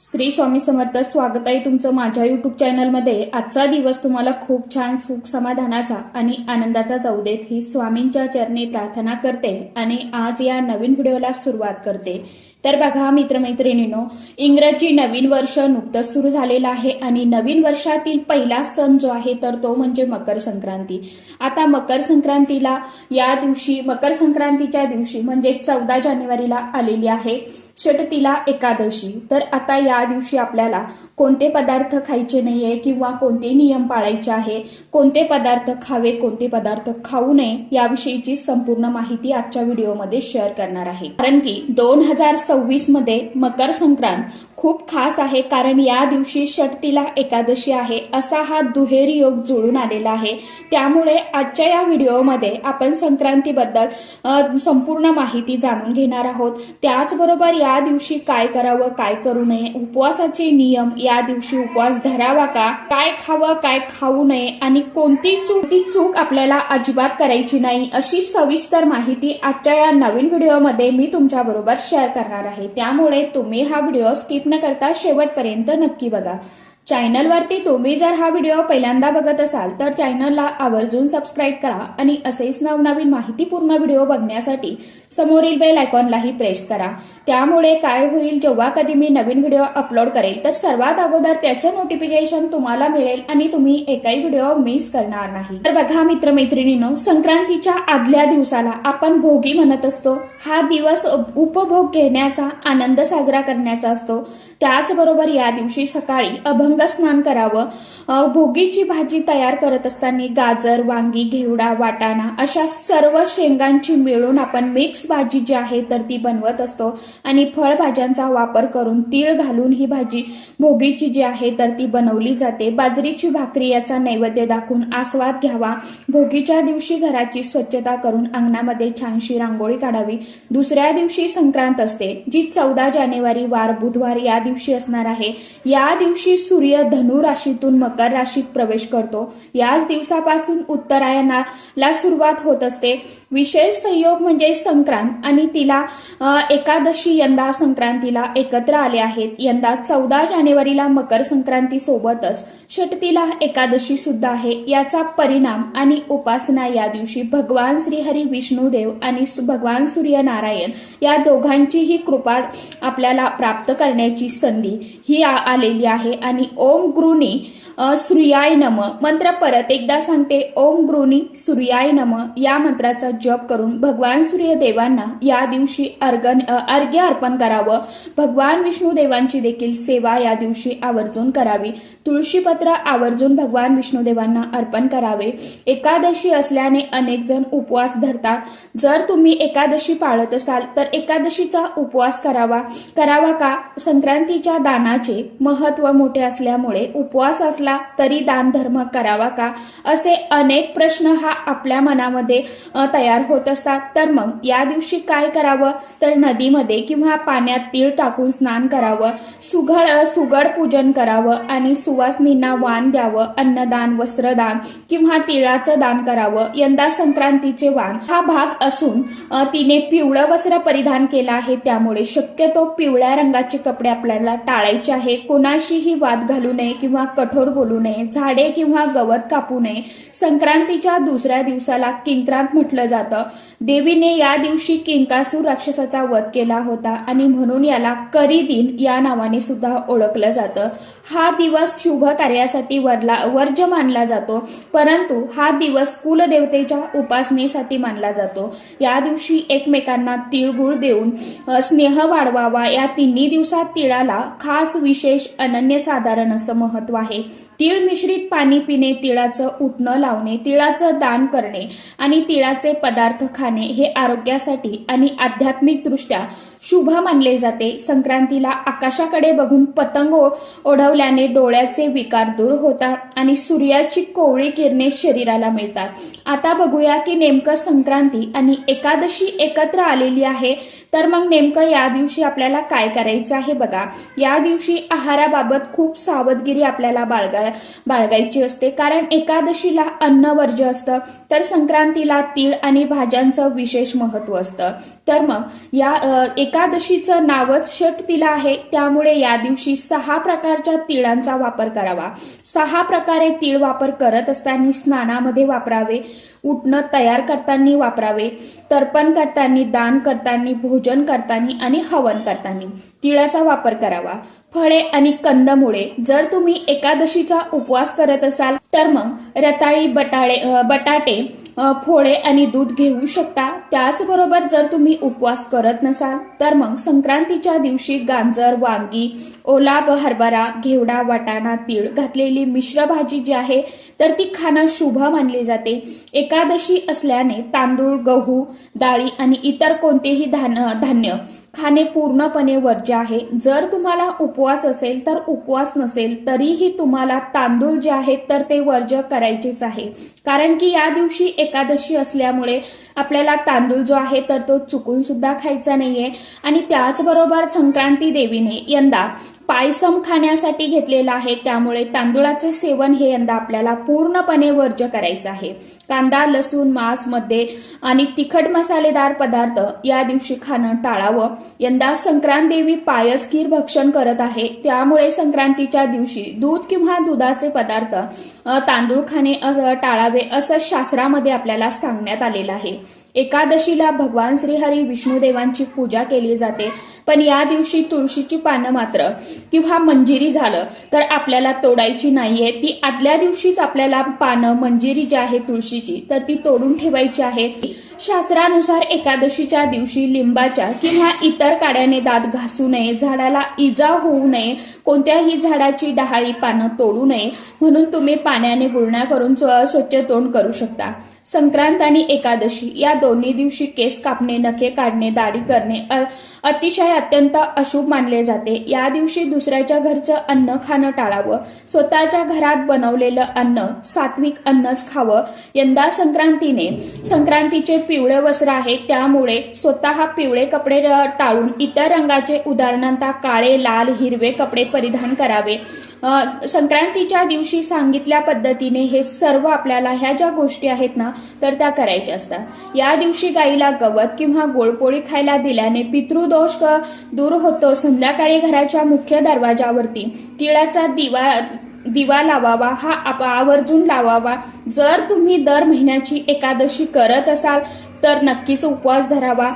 श्री स्वामी समर्थ स्वागत आहे तुमचं माझ्या युट्यूब चॅनलमध्ये आजचा दिवस तुम्हाला खूप छान सुख समाधानाचा आणि आनंदाचा जाऊ देत. ही स्वामींच्या चरणी प्रार्थना करते आणि आज या नवीन व्हिडिओला सुरुवात करते. तर बघा मित्रमैत्रिणींनो इंग्रजी नवीन वर्ष नुकतंच सुरू झालेलं आहे आणि नवीन वर्षातील पहिला सण जो आहे तर तो म्हणजे मकर संक्रांती. आता मकर संक्रांतीला या दिवशी मकर संक्रांतीच्या दिवशी म्हणजे चौदा जानेवारीला आलेली आहे. षटतीला एकादशी. तर आता या दिवशी आपल्याला कोणते पदार्थ खायचे नाहीये किंवा कोणते नियम पाळायचे आहे कोणते पदार्थ खावे कोणते पदार्थ खाऊ नये याविषयीची संपूर्ण माहिती आजच्या व्हिडिओमध्ये शेअर करणार आहे. कारण की दोन हजार सव्वीसमध्ये मकर संक्रांत खूप खास आहे कारण या दिवशी षटतीला एकादशी आहे असा हा दुहेरी योग जुळून आलेला आहे. त्यामुळे आजच्या या व्हिडिओमध्ये आपण संक्रांतीबद्दल संपूर्ण माहिती जाणून घेणार आहोत. त्याचबरोबर या दिवशी काय करावं काय करू नये उपवासाचे नियम या दिवशी उपवास धरावा का काय खावं काय खाऊ नये आणि कोणती चूक ती चूक आपल्याला अजिबात करायची नाही अशी सविस्तर माहिती आजच्या या नवीन व्हिडिओमध्ये मी तुमच्याबरोबर शेअर करणार आहे. त्यामुळे तुम्ही हा व्हिडिओ स्किप न करता शेवटपर्यंत नक्की बघा. चॅनलवरती तुम्ही जर हा व्हिडिओ पहिल्यांदा बघत असाल तर चॅनलला आवर्जून सबस्क्राईब करा आणि असेच नवनवीन माहितीपूर्ण व्हिडिओ बघण्यासाठी समोरील बेल आयकॉनलाही प्रेस करा. त्यामुळे काय होईल जेव्हा कधी मी नवीन व्हिडिओ अपलोड करेल तर सर्वात अगोदर त्याचं नोटिफिकेशन तुम्हाला मिळेल आणि तुम्ही एकही व्हिडिओ मिस करणार नाही. तर बघा मित्रमैत्रिणींनो संक्रांतीच्या आदल्या दिवसाला आपण भोगी म्हणत असतो. हा दिवस उपभोग घेण्याचा आनंद साजरा करण्याचा असतो. त्याचबरोबर या दिवशी सकाळी अभंग स्नान करावं. भोगीची भाजी तयार करत असताना गाजर वांगी घेवडा वाटाणा अशा सर्व शेंगांची मिळून आपण मिक्स भाजी जी आहे तर ती बनवत असतो. आणि फळभाज्यांचा वापर करून तीळ घालून ही भाजी भोगीची जी आहे तर ती बनवली जाते. बाजरीची भाकरी याचा नैवेद्य दाखवून आस्वाद घ्यावा. भोगीच्या दिवशी घराची स्वच्छता करून अंगणामध्ये छानशी रांगोळी काढावी. दुसऱ्या दिवशी संक्रांत असते जी चौदा जानेवारी वार बुधवार या दिवशी असणार आहे. या दिवशी सूर्य धनु राशीतून मकर राशीत प्रवेश करतो. याच दिवसापासून उत्तरायणाला सुरुवात होत असते. विशेष संयोग म्हणजे संक्रांत आणि तिला एकादशी यंदा संक्रांतीला एकत्र आले आहेत. यंदा चौदा जानेवारीला मकर संक्रांती सोबतच षटतीला एकादशी सुद्धा आहे. याचा परिणाम आणि उपासना या दिवशी भगवान श्रीहरी विष्णुदेव आणि भगवान सूर्य नारायण या दोघांचीही कृपा आपल्याला प्राप्त करण्याची संधी ही आलेली आहे. आणि ओम गृणी सूर्याय नम. मंत्र परत एकदा सांगते ओम गृणी सूर्याय नम. या मंत्राचा जप करून भगवान सूर्यदेवांना या दिवशी अर्गन अर्घ्य अर्पण करावं. भगवान विष्णुदेवांची देखील सेवा या दिवशी आवर्जून करावी. तुळशीपत्र आवर्जून भगवान विष्णुदेवांना अर्पण करावे. एकादशी असल्याने अनेक जण उपवास धरतात. जर तुम्ही एकादशी पाळत असाल तर एकादशीचा उपवास करावा. करावा का? संक्रांतीच्या दानाचे महत्त्व मोठे असल्यामुळे उपवास असला तरी दान धर्म करावा का? असे अनेक प्रश्न हा आपल्या मनामध्ये तयार होत असतात. तर मग या दिवशी काय करावं? तर नदीमध्ये किंवा पाण्यात तीळ टाकून स्नान करावं सुघड सुगड पूजन करावं आणि सुवासनींना वाण द्यावं अन्नदान वस्त्रदान किंवा तिळाचं दान करावं यंदा संक्रांतीचे वाण. हा भाग असून तिने पिवळं वस्त्र परिधान केलं आहे. त्यामुळे शक्यतो पिवळ्या रंगाचे कपडे आपल्याला टाळायचे आहे. कोणाशीही वाद घालू नये किंवा कठोर बोलू नये झाडे किंवा गवत कापू नये. संक्रांतीच्या दुसऱ्या दिवसाला किंक्रांत म्हटलं जातं. देवीने या दिवशी किंकासूर राक्षसाचा वध केला होता आणि म्हणून याला करी दिन या नावाने सुद्धा ओळखलं जातं. हा दिवस शुभ कार्यासाठी वरला वर्ज मानला जातो परंतु हा दिवस कुलदेवतेच्या उपासनेसाठी मानला जातो. या दिवशी एकमेकांना तिळगुळ देऊन स्नेह वाढवावा. या तिन्ही दिवसात तिळाला खास विशेष अनन्यसाधारण असं महत्त्व आहे. तीळ मिश्रित पाणी पिणे तिळाचं उठणं लावणे तिळाचं दान करणे आणि तिळाचे पदार्थ खाणे हे आरोग्यासाठी आणि आध्यात्मिकदृष्ट्या शुभ मानले जाते. संक्रांतीला आकाशाकडे बघून पतंग ओढवल्याने डोळ्याचे विकार दूर होतात आणि सूर्याची कोवळी किरणे शरीराला मिळतात. आता बघूया की नेमकं संक्रांती आणि एकादशी एकत्र आलेली आहे. तर मग नेमकं या दिवशी आपल्याला काय करायचं आहे बघा. या दिवशी आहाराबाबत खूप सावधगिरी आपल्याला बाळगा बाळगायची असते. कारण एकादशीला अन्न वर्ज्य असतं. तर संक्रांतीला तीळ आणि भाज्यांचं विशेष महत्त्व असतं. तर मग या एकादशीचं नावच षट तिला आहे. त्यामुळे या दिवशी सहा प्रकारच्या तिळांचा वापर करावा. सहा प्रकारे तीळ वापर करत असताना स्नानामध्ये वापरावे उठणं तयार करताना वापरावे तर्पण करताना दान करताना भोजन करताना आणि हवन करताना तिळाचा वापर करावा. फळे आणि कंदमुळे जर तुम्ही एकादशीचा उपवास करत असाल तर मग रताळी बटाळे बटाटे फोळे आणि दूध घेऊ शकता. त्याचबरोबर जर तुम्ही उपवास करत नसाल तर मग संक्रांतीच्या दिवशी गांजर वांगी ओला हरभरा घेवडा वाटाणा तीळ घातलेली मिश्र भाजी जी आहे तर ती खाणं शुभ मानली जाते. एकादशी असल्याने तांदूळ गहू डाळी आणि इतर कोणतेही धान धान्य खाणे पूर्णपणे वर्ज्य आहे. जर तुम्हाला उपवास असेल तर उपवास नसेल तरीही तुम्हाला तांदूळ जे आहेत तर ते वर्ज्य करायचेच आहे. कारण की या दिवशी एकादशी असल्यामुळे आपल्याला तांदूळ जो आहे तर तो चुकून सुद्धा खायचा नाहीये. आणि त्याचबरोबर संक्रांती देवीने यंदा पायसम खाण्यासाठी घेतलेला आहे. त्यामुळे तांदुळाचे सेवन हे यंदा आपल्याला पूर्णपणे वर्ज्य करायचं आहे. कांदा लसूण मांसमध्ये आणि तिखट मसालेदार पदार्थ या दिवशी खाणं टाळावं. यंदा संक्रांत देवी पायस खीर भक्षण करत आहे. त्यामुळे संक्रांतीच्या दिवशी दूध किंवा दुधाचे पदार्थ तांदूळ खाणे टाळावे असं शास्त्रामध्ये आपल्याला सांगण्यात आलेलं आहे. एकादशीला भगवान श्रीहरी विष्णुदेवांची पूजा केली जाते. पण या दिवशी तुळशीची पानं मात्र किंवा मंजिरी झालं तर आपल्याला तोडायची नाहीये. ती आदल्या दिवशीच आपल्याला पानं मंजिरी जी आहे तुळशीची तर ती तोडून ठेवायची आहे. शास्त्रानुसार एकादशीच्या दिवशी लिंबाच्या किंवा इतर काड्याने दात घासू नये झाडाला इजा होऊ नये कोणत्याही झाडाची डहाळी पानं तोडू नये म्हणून तुम्ही पाण्याने गुळण्या करून स्वच्छ तोंड करू शकता. संक्रांत आणि एकादशी या दोन्ही दिवशी केस कापणे नखे काढणे दाढी करणे अतिशय अत्यंत अशुभ मानले जाते. या दिवशी दुसऱ्याच्या घरचं अन्न खाणं टाळावं. स्वतःच्या घरात बनवलेलं अन्न सात्विक अन्नच खावं. यंदा संक्रांतीने संक्रांतीचे पिवळे वस्त्र आहे त्यामुळे स्वतः पिवळे कपडे टाळून इतर रंगाचे उदाहरणार्थ काळे लाल हिरवे कपडे परिधान करावे. संक्रांतीच्या दिवशी सांगितल्या पद्धतीने हे सर्व आपल्याला ह्या ज्या गोष्टी आहेत ना तर त्या करायच्या असतात. या दिवशी गाईला गवत किंवा गोळपोळी खायला दिल्याने पितृदोष दूर होतो. संध्याकाळी घराच्या मुख्य दरवाजावरती तिळाचा दिवा दिवा लावावा. हा आप- आवर्जून लावावा. जर तुम्ही दर महिन्याची एकादशी करत असाल तर नक्कीच उपवास धरावा.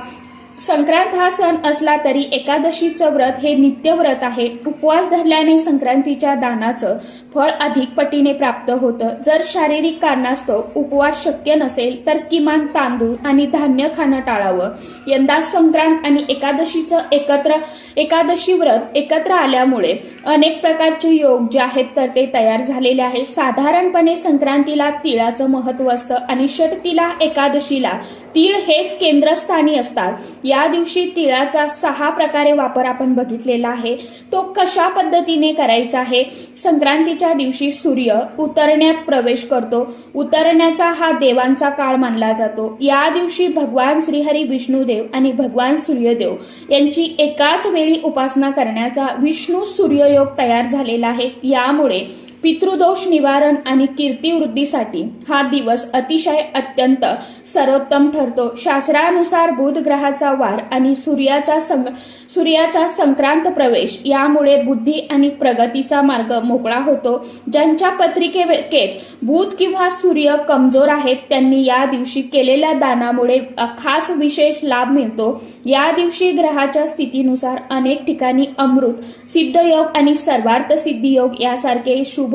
संक्रांत हा सण असला तरी एकादशीचं व्रत हे नित्य व्रत आहे. उपवास धरल्याने संक्रांतीच्या दानाचं फळ अधिक पटीने प्राप्त होतं. जर शारीरिक कारणास्तव उपवास शक्य नसेल तर किमान तांदूळ आणि धान्य खाणं टाळावं. यंदा संक्रांत आणि एकादशीचं एकत्र एकादशी व्रत एकत्र आल्यामुळे अनेक प्रकारचे योग जे आहेत तर ते तयार झालेले आहे. साधारणपणे संक्रांतीला तिळाचं महत्त्व असतं आणि षटतीला एकादशीला तीळ हेच केंद्रस्थानी असतात. या दिवशी तिळाचा सहा प्रकारे वापर आपण बघितलेला आहे. तो कशा पद्धतीने करायचा आहे? संक्रांतीच्या दिवशी सूर्य उतरण्यात प्रवेश करतो. उतरण्याचा हा देवांचा काळ मानला जातो. या दिवशी भगवान श्रीहरी विष्णुदेव आणि भगवान सूर्यदेव यांची एकाच वेळी उपासना करण्याचा विष्णू सूर्ययोग तयार झालेला आहे. यामुळे पितृदोष निवारण आणि कीर्तिवृद्धीसाठी हा दिवस अतिशय अत्यंत सर्वोत्तम ठरतो. शास्त्रानुसार बुध ग्रहाचा वार आणि सूर्याचा संग सूर्याचा संक्रांत प्रवेश यामुळे बुद्धी आणि प्रगतीचा मार्ग मोकळा होतो. ज्यांच्या पत्रिकेत बुध किंवा सूर्य कमजोर आहेत त्यांनी या दिवशी केलेल्या दानामुळे खास विशेष लाभ मिळतो. या दिवशी ग्रहाच्या स्थितीनुसार अनेक ठिकाणी अमृत सिद्धयोग आणि सर्वार्थ सिद्धियोग यासारखे शुभ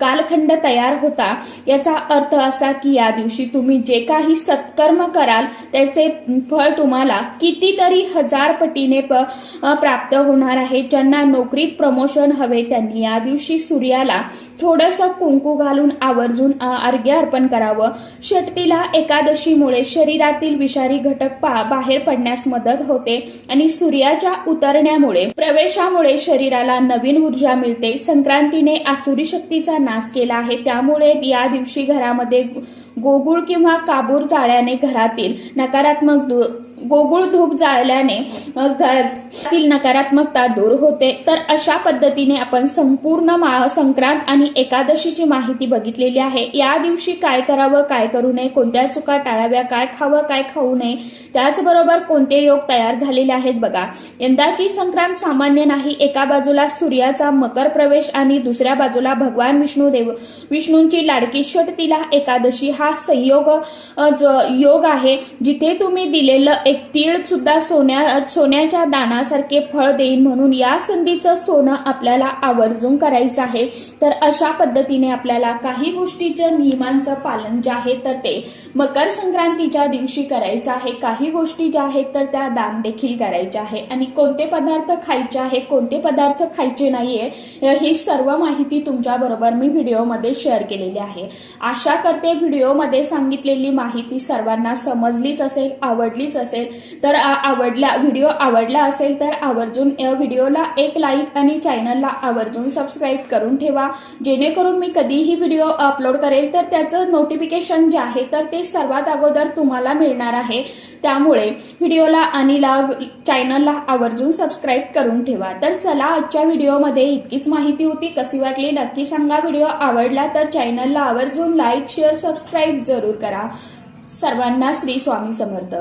कालखंड तयार होता. याचा अर्थ असा की या दिवशी तुम्ही जे काही सत्कर्म कराल त्याचे फळ तुम्हाला कितीतरी हजार पटीने प्राप्त होणार आहे. ज्यांना नोकरीत प्रमोशन हवे त्यांनी या दिवशी सूर्याला थोडस कुंकू घालून आवर्जून अर्घ्य अर्पण करावं. षटतीला एकादशीमुळे शरीरातील विषारी घटक पा- बाहेर पडण्यास मदत होते आणि सूर्याच्या उतरण्यामुळे प्रवेशामुळे शरीराला नवीन ऊर्जा मिळते. संक्रांतीने आसुरी शक्तीचा नाश केला आहे. त्यामुळे या दिवशी घरामध्ये गोगुळ किंवा काबूर जाळ्याने घरातील नकारात्मक गोगुळ धूप जाळल्याने घरातील नकारात्मकता दूर होते. तर अशा पद्धतीने आपण संपूर्ण मा- संक्रांत आणि एकादशीची माहिती बघितलेली आहे. या दिवशी काय करावं काय करू नये कोणत्या चुका टाळाव्या काय खावं काय खाऊ नये त्याचबरोबर कोणते योग तयार झालेले आहेत बघा. यंदाची संक्रांत सामान्य नाही एका बाजूला सूर्याचा मकर प्रवेश आणि दुसऱ्या बाजूला भगवान विष्णू देव विष्णूंची लाडकी षटतीला एकादशी हा संयोग योग आहे जिथे तुम्ही दिलेलं एक तीळ सुद्धा सोन्या सोन्याच्या दानासारखे फळ देईन म्हणून या संधीचं सोनं आपल्याला आवर्जून करायचं आहे. तर अशा पद्धतीने आपल्याला काही गोष्टीच्या नियमांचं पालन जे आहे तर ते मकर संक्रांतीच्या दिवशी करायचं आहे. काही गोष्टी ज्या आहेत तर त्या दान देखील करायच्या आहे. आणि कोणते पदार्थ खायचे आहे कोणते पदार्थ खायचे नाहीये ही सर्व माहिती तुमच्याबरोबर मी व्हिडिओमध्ये शेअर केलेली आहे. आशा करते व्हिडिओमध्ये सांगितलेली माहिती सर्वांना समजलीच असेल आवडलीच असेल. तर आवडला व्हिडिओ आवडला असेल तर आवर्जून व्हिडिओला एक लाईक आणि चॅनलला आवर्जून सबस्क्राईब करून ठेवा. जेणेकरून मी कधीही व्हिडिओ अपलोड करेल तर त्याचं नोटिफिकेशन जे आहे तर ते सर्वात अगोदर तुम्हाला मिळणार आहे. त्यामुळे व्हिडिओला आणि लाव चॅनलला आवर्जून सबस्क्राईब करून ठेवा. तर चला आजच्या व्हिडिओमध्ये इतकीच माहिती होती. कशी वाटली नक्की सांगा. व्हिडिओ आवडला तर चॅनलला आवर्जून लाईक शेअर सबस्क्राईब जरूर करा. सर्वांना श्री स्वामी समर्थ.